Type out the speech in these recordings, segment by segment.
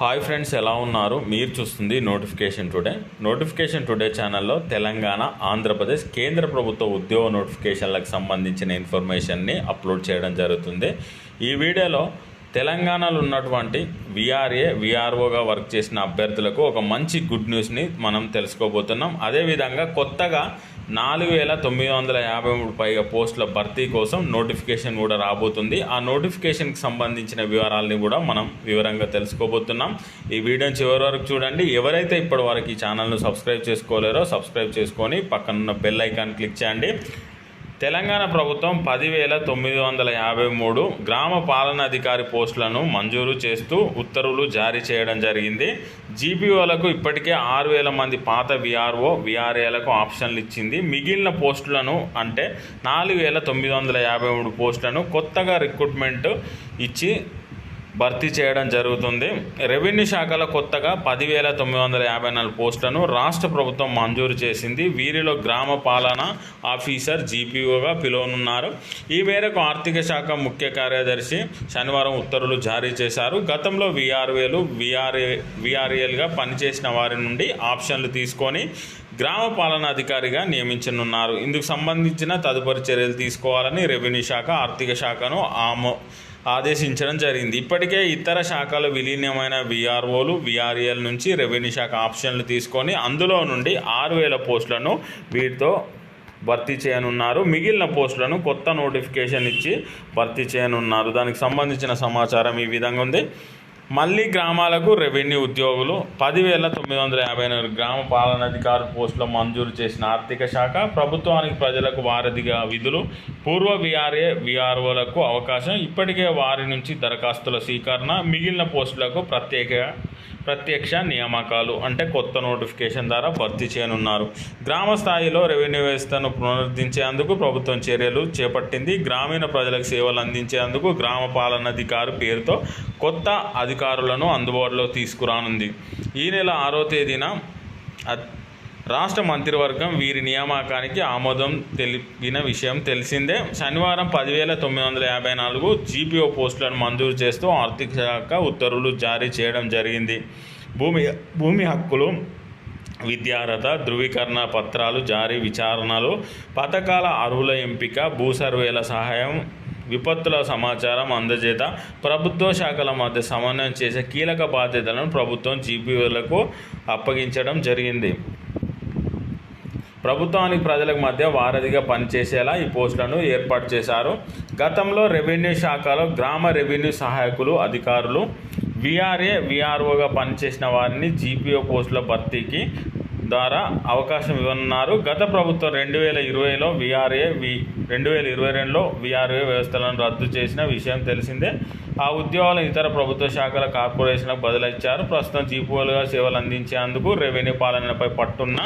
Hi friends ఎలా ఉన్నారు? మీరు చూస్తుంది నోటిఫికేషన్ టుడే. నోటిఫికేషన్ టుడే ఛానల్లో తెలంగాణ ఆంధ్రప్రదేశ్ కేంద్ర ప్రభుత్వ ఉద్యోగ నోటిఫికేషన్లకు సంబంధించిన ఇన్ఫర్మేషన్ని అప్లోడ్ చేయడం జరుగుతుంది. ఈ వీడియోలో తెలంగాణలో ఉన్నటువంటి విఆర్ఏ విఆర్ఓగా వర్క్ చేసిన అభ్యర్థులకు ఒక మంచి గుడ్ న్యూస్ని మనం తెలుసుకోబోతున్నాం. అదేవిధంగా కొత్తగా నాలుగు వేల తొమ్మిది వందల యాభై మూడు పైగా పోస్టుల భర్తీ కోసం నోటిఫికేషన్ కూడా రాబోతుంది. ఆ నోటిఫికేషన్కి సంబంధించిన వివరాలని కూడా మనం వివరంగా తెలుసుకోబోతున్నాం. ఈ వీడియోని చివరి వరకు చూడండి. ఎవరైతే ఇప్పటి వరకు ఈ ఛానల్ను సబ్స్క్రైబ్ చేసుకోలేరో సబ్స్క్రైబ్ చేసుకొని పక్కనున్న బెల్ ఐకాన్ క్లిక్ చేయండి. తెలంగాణ ప్రభుత్వం పదివేల తొమ్మిది వందల యాభై మూడు గ్రామ పాలనాధికారి పోస్టులను మంజూరు చేస్తూ ఉత్తర్వులు జారీ చేయడం జరిగింది. జీపీఓలకు ఇప్పటికే ఆరు వేల మంది పాత విఆర్ఓ విఆర్ఏలకు ఆప్షన్లు ఇచ్చింది. మిగిలిన పోస్టులను అంటే నాలుగు వేల తొమ్మిది వందల యాభై మూడు పోస్టులను కొత్తగా రిక్రూట్మెంట్ ఇచ్చి భర్తీ చేయడం జరుగుతుంది. రెవెన్యూ శాఖలో కొత్తగా పదివేల తొమ్మిది వందల యాభై నాలుగు పోస్టులను రాష్ట్ర ప్రభుత్వం మంజూరు చేసింది. వీరిలో గ్రామ పాలన ఆఫీసర్ జీపీఓగా పిలువనున్నారు. ఈ మేరకు ఆర్థిక శాఖ ముఖ్య కార్యదర్శి శనివారం ఉత్తర్వులు జారీ చేశారు. గతంలో విఆర్ఏలు విఆర్ఏ విఆర్ఏలుగా పనిచేసిన వారి నుండి ఆప్షన్లు తీసుకొని గ్రామ పాలనాధికారిగా నియమించనున్నారు. ఇందుకు సంబంధించిన తదుపరి చర్యలు తీసుకోవాలని రెవెన్యూ శాఖ ఆర్థిక శాఖను ఆమో ఆదేశించడం జరిగింది. ఇప్పటికే ఇతర శాఖలు విలీనమైన విఆర్ఓలు విఆర్ఏల నుంచి రెవెన్యూ శాఖ ఆప్షన్లు తీసుకొని అందులో నుండి ఆరు వేల పోస్టులను వీటితో భర్తీ చేయనున్నారు. మిగిలిన పోస్టులను కొత్త నోటిఫికేషన్ ఇచ్చి భర్తీ చేయనున్నారు. దానికి సంబంధించిన సమాచారం ఈ విధంగా ఉంది. మళ్ళీ గ్రామాలకు రెవెన్యూ ఉద్యోగులు పదివేల తొమ్మిది వందల యాభై నాలుగు గ్రామ పాలనాధికారు పోస్టులు మంజూరు చేసిన ఆర్థిక శాఖ ప్రభుత్వానికి ప్రజలకు వారధిగా విధులు. పూర్వ విఆర్ఏ విఆర్ఓలకు అవకాశం. ఇప్పటికే వారి నుంచి దరఖాస్తుల స్వీకరణ. మిగిలిన పోస్టులకు ప్రత్యేక ప్రత్యక్ష నియామకాలు అంటే కొత్త నోటిఫికేషన్ ద్వారా భర్తీ చేయనున్నారు. గ్రామ స్థాయిలో రెవెన్యూ వ్యవస్థను పునరుద్ధరించేందుకు ప్రభుత్వం చర్యలు చేపట్టింది. గ్రామీణ ప్రజలకు సేవలు అందించేందుకు గ్రామ పాలనాధికారి పేరుతో కొత్త అధికారులను అందుబాటులో తీసుకురానుంది. ఈ నెల ఆరో తేదీన రాష్ట్ర మంత్రివర్గం వీరి నియామకానికి ఆమోదం తెలిపిన విషయం తెలిసిందే. శనివారం పదివేల తొమ్మిది వందల యాభై నాలుగు జీపీఓ పోస్టులను మంజూరు చేస్తూ ఆర్థిక శాఖ ఉత్తర్వులు జారీ చేయడం జరిగింది. భూమి భూమి హక్కులు విద్యార్హత ధృవీకరణ పత్రాలు జారీ విచారణలు పథకాల అర్హుల ఎంపిక భూ సర్వేల సహాయం విపత్తుల సమాచారం అందజేత ప్రభుత్వ శాఖల మధ్య సమన్వయం చేసే కీలక బాధ్యతలను ప్రభుత్వం జీపీఓలకు అప్పగించడం జరిగింది. ప్రభుత్వానికి ప్రజలకు మధ్య వారధిగా పనిచేసేలా ఈ పోస్టులను ఏర్పాటు చేశారు. గతంలో రెవెన్యూ శాఖలో గ్రామ రెవెన్యూ సహాయకులు అధికారులు విఆర్ఏ విఆర్ఓగా పనిచేసిన వారిని జీపీఓ పోస్టుల భర్తీకి ద్వారా అవకాశం ఇవ్వనున్నారు. గత ప్రభుత్వం రెండు వేల ఇరవైలో విఆర్ఏ వి రెండు వేల ఇరవై రెండులో విఆర్ఏ వ్యవస్థలను రద్దు చేసిన విషయం తెలిసిందే. ఆ ఉద్యోగాలను ఇతర ప్రభుత్వ శాఖల కార్పొరేషన్లకు బదిలిచ్చారు. ప్రస్తుతం జీపీఓలుగా సేవలు అందించేందుకు రెవెన్యూ పాలనపై పట్టున్న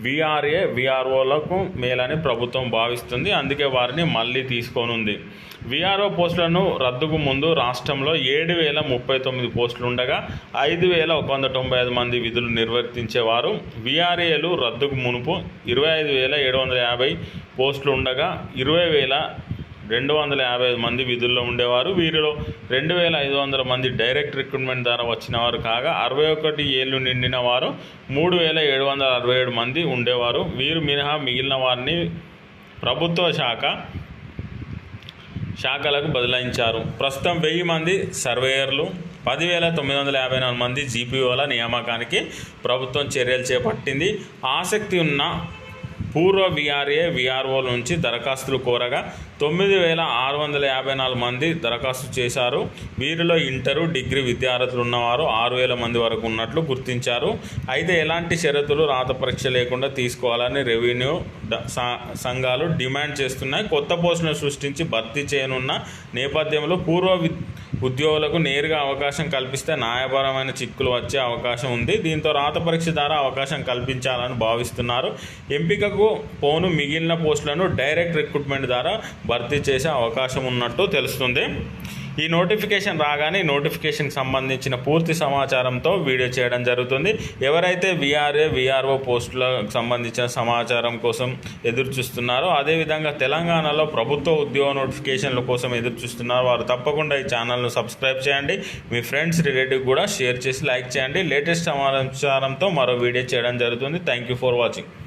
విఆర్ఏ విఆర్ఓలకు మేలని ప్రభుత్వం భావిస్తుంది. అందుకే వారిని మళ్ళీ తీసుకోనుంది. విఆర్ఓ పోస్టులను రద్దుకు ముందు రాష్ట్రంలో ఏడు వేల ముప్పై తొమ్మిది పోస్టులు ఉండగా ఐదు వేల ఒక వంద తొంభై ఐదు మంది విధులు నిర్వర్తించేవారు. విఆర్ఏలు రద్దుకు మునుపు ఇరవై ఐదు వేల ఏడు వందల యాభై పోస్టులు ఉండగా ఇరవై వేల రెండు వందల యాభై ఐదు మంది విధుల్లో ఉండేవారు. వీరిలో రెండు వేల ఐదు వందల మంది డైరెక్ట్ రిక్రూట్మెంట్ ద్వారా వచ్చినవారు కాగా అరవై ఒకటి ఏళ్ళు నిండిన వారు మూడు వేల ఏడు వందల అరవై ఏడు మంది ఉండేవారు. వీరు మినహా మిగిలిన వారిని ప్రభుత్వ శాఖ శాఖలకు బదలాయించారు. ప్రస్తుతం వెయ్యి మంది సర్వేయర్లు పదివేల తొమ్మిది వందల యాభై నాలుగు మంది జీపీఓల నియామకానికి ప్రభుత్వం చర్యలు చేపట్టింది. ఆసక్తి ఉన్న పూర్వ విఆర్ఏ విఆర్ఓ నుంచి దరఖాస్తులు కోరగా తొమ్మిది వేల ఆరు వందల యాభై నాలుగు మంది దరఖాస్తు చేశారు. వీరిలో ఇంటరు డిగ్రీ విద్యార్థులు ఉన్నవారు ఆరు వేల మంది వరకు ఉన్నట్లు గుర్తించారు. అయితే ఎలాంటి షరతులు రాత పరీక్ష లేకుండా తీసుకోవాలని రెవెన్యూ సంఘాలు డిమాండ్ చేస్తున్నాయి. కొత్త పోస్టులను సృష్టించి భర్తీ చేయనున్న నేపథ్యంలో పూర్వ వి- ఉద్యోగులకు నేరుగా అవకాశం కల్పిస్తే న్యాయపరమైన చిక్కులు వచ్చే అవకాశం ఉంది. దీంతో రాత పరీక్ష ద్వారా అవకాశం కల్పించాలని భావిస్తున్నారు. ఎంపికకు పోను మిగిలిన పోస్టులను డైరెక్ట్ రిక్రూట్మెంట్ ద్వారా భర్తీ చేసే అవకాశం ఉన్నట్టు తెలుస్తుంది. ఈ నోటిఫికేషన్ రాగానే నోటిఫికేషన్కి సంబంధించిన పూర్తి సమాచారంతో వీడియో చేయడం జరుగుతుంది. ఎవరైతే విఆర్ఏ విఆర్ఓ పోస్టులకు సంబంధించిన సమాచారం కోసం ఎదురు చూస్తున్నారో అదేవిధంగా తెలంగాణలో ప్రభుత్వ ఉద్యోగ నోటిఫికేషన్ల కోసం ఎదురు చూస్తున్నారో వారు తప్పకుండా ఈ ఛానల్ను సబ్స్క్రైబ్ చేయండి. మీ ఫ్రెండ్స్ రిలేటివ్ కూడా షేర్ చేసి లైక్ చేయండి. లేటెస్ట్ సమాచారంతో మరో వీడియో చేయడం జరుగుతుంది. Thank you for watching